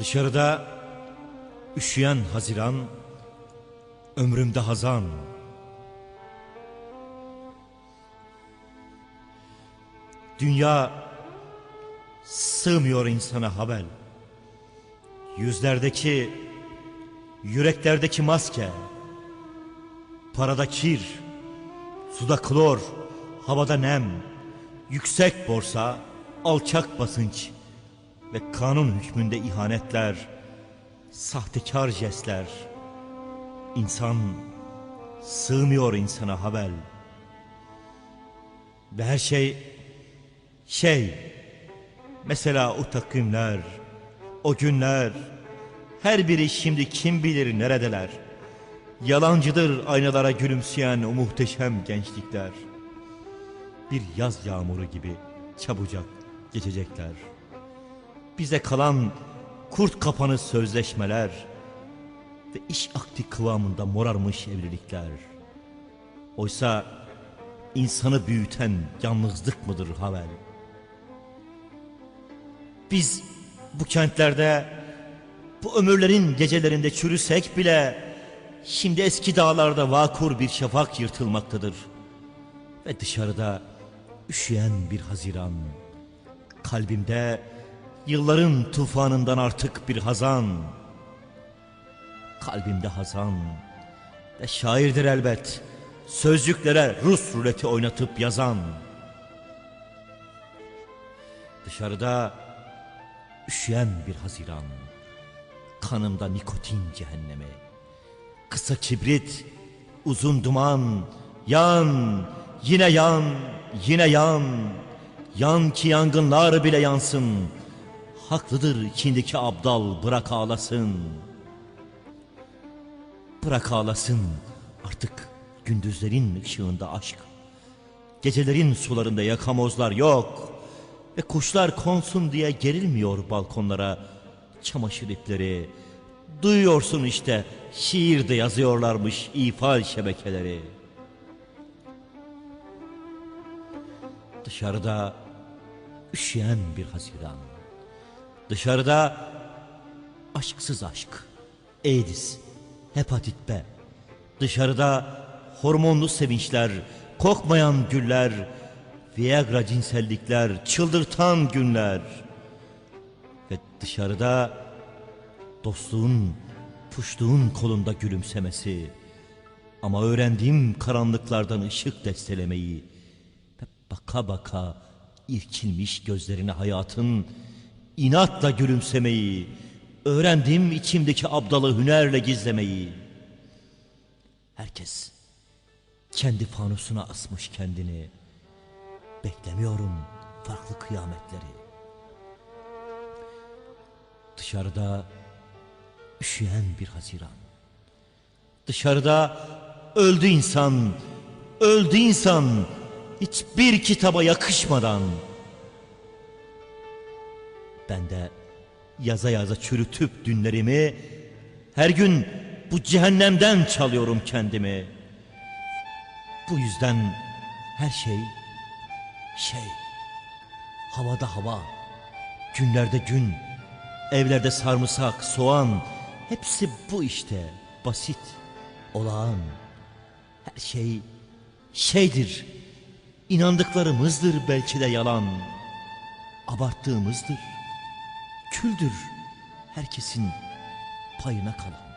Dışarıda üşüyen Haziran, ömrümde hazan. Dünya sığmıyor insana haber. Yüzlerdeki, yüreklerdeki maske, parada kir, suda klor, havada nem, yüksek borsa, alçak basınç ve kanun hükmünde ihanetler, sahtekar jestler. İnsan sığmıyor insana haber. Ve her şey şey mesela o takvimler, o günler her biri şimdi kim bilir neredeler. Yalancıdır aynalara gülümseyen o muhteşem gençlikler. Bir yaz yağmuru gibi çabucak geçecekler. Bize kalan kurt kapanı sözleşmeler ve iş akti kıvamında morarmış evlilikler. Oysa insanı büyüten yalnızlık mıdır havel? Biz bu kentlerde bu ömürlerin gecelerinde çürüsek bile şimdi eski dağlarda vakur bir şafak yırtılmaktadır. Ve dışarıda üşüyen bir haziran. Kalbimde yılların tufanından artık bir hazan. Kalbimde hazan. Ve şairdir elbet. Sözcüklere Rus ruleti oynatıp yazan. Dışarıda üşüyen bir haziran. Kanımda nikotin cehennemi. Kısa kibrit, uzun duman, yan, yine yan, yine yan. Yan ki yangınlar bile yansın. Haklıdır içindeki abdal bırak ağlasın. Bırak ağlasın artık gündüzlerin ışığında aşk. Gecelerin sularında yakamozlar yok. Ve kuşlar konsun diye gerilmiyor balkonlara çamaşır ipleri. Duyuyorsun işte şiirde yazıyorlarmış ifal şebekeleri. Dışarıda üşüyen bir haziran. Dışarıda aşksız aşk, AIDS, hepatit B. Dışarıda hormonlu sevinçler, kokmayan güller, Viagra cinsellikler, çıldırtan günler. Ve dışarıda dostluğun, puştuğun kolunda gülümsemesi. Ama öğrendiğim karanlıklardan ışık destelemeyi. Ve baka baka irkilmiş gözlerine hayatın inatla gülümsemeyi. Öğrendim içimdeki abdalı hünerle gizlemeyi. Herkes kendi fanusuna asmış kendini. Beklemiyorum farklı kıyametleri. Dışarıda üşüyen bir haziran. Dışarıda öldü insan, öldü insan hiçbir kitaba yakışmadan. Ben de yaza yaza çürütüp dünlerimi her gün bu cehennemden çalıyorum kendimi. Bu yüzden her şey şey. Havada hava günlerde gün evlerde sarımsak soğan hepsi bu işte basit olağan her şey şeydir. İnandıklarımızdır belki de yalan abarttığımızdır küldür herkesin payına kalan